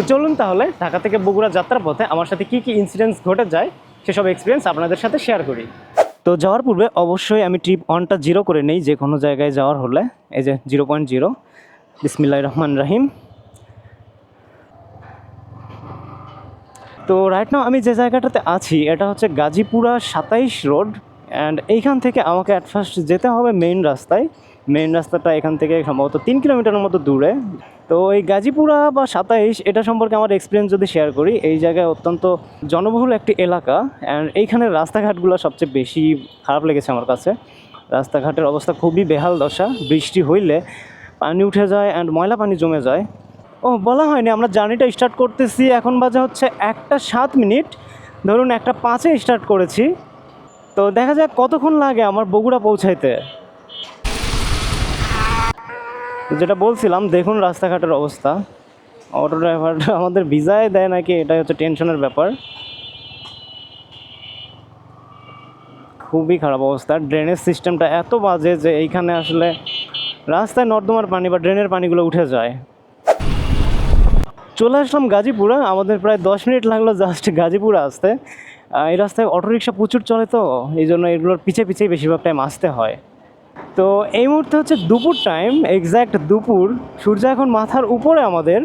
তো চলুন তাহলে ঢাকা থেকে বগুড়া যাত্রার পথে আমার সাথে কি কি ইনসিডেন্টস ঘটে যায় সেসব এক্সপিরিয়েন্স আপনাদের সাথে শেয়ার করি। তো যাওয়ার পূর্বে অবশ্যই আমি ট্রিপ অনটা জিরো করে নেই, যে কোনো জায়গায় যাওয়ার হলে। এই যে জিরো পয়েন্ট জিরো বিসমিল্লাহ রহমান রাহিম। তো রাইট নাও আমি যে জায়গাটাতে আছি, এটা হচ্ছে গাজীপুরা সাতাইশ রোড অ্যান্ড এইখান থেকে আমাকে অ্যাট ফার্স্ট যেতে হবে মেইন রাস্তায়। মেইন রাস্তাটা এখান থেকে সম্ভবত তিন কিলোমিটারের মতো দূরে। তো এই গাজীপুরা বা সাতাইশ, এটা সম্পর্কে আমার এক্সপিরিয়েন্স যদি শেয়ার করি, এই জায়গায় অত্যন্ত জনবহুল একটি এলাকা। অ্যান্ড এইখানের রাস্তাঘাটগুলো সবচেয়ে বেশি খারাপ লেগেছে আমার কাছে। রাস্তাঘাটের অবস্থা খুবই বেহাল দশা। বৃষ্টি হইলে পানি উঠে যায় অ্যান্ড ময়লা পানি জমে যায়। ও, বলা হয়নি, আমরা জার্নিটা স্টার্ট করতেছি। এখন বাজে হচ্ছে একটা সাত মিনিট। ধরুন একটা পাঁচে স্টার্ট করেছি। তো দেখা যাক কতক্ষণ লাগে আমার বগুড়া পৌঁছাইতে। যেটা বলছিলাম, দেখুন রাস্তাঘাটের অবস্থা। অটো ড্রাইভারটা আমাদের ভিসায় দেয় নাকি, এটাই হচ্ছে টেনশনের ব্যাপার। খুবই খারাপ অবস্থা। ড্রেনেজ সিস্টেমটা এত বাজে যে এইখানে আসলে রাস্তায় নর্দমার পানি বা ড্রেনের পানিগুলো উঠে যায়। চলে আসলাম গাজীপুরা। আমাদের প্রায় দশ মিনিট লাগল জাস্ট গাজীপুরে আসতে। এই রাস্তায় অটোরিকশা প্রচুর চলে তো, এই জন্য এগুলোর পিছিয়ে পিছিয়ে বেশিরভাগ টাইম আসতে হয়। তো এই মুহূর্তে হচ্ছে দুপুর টাইম এক্স্যাক্ট দুপুর। সূর্য এখন মাথার উপরে আমাদের।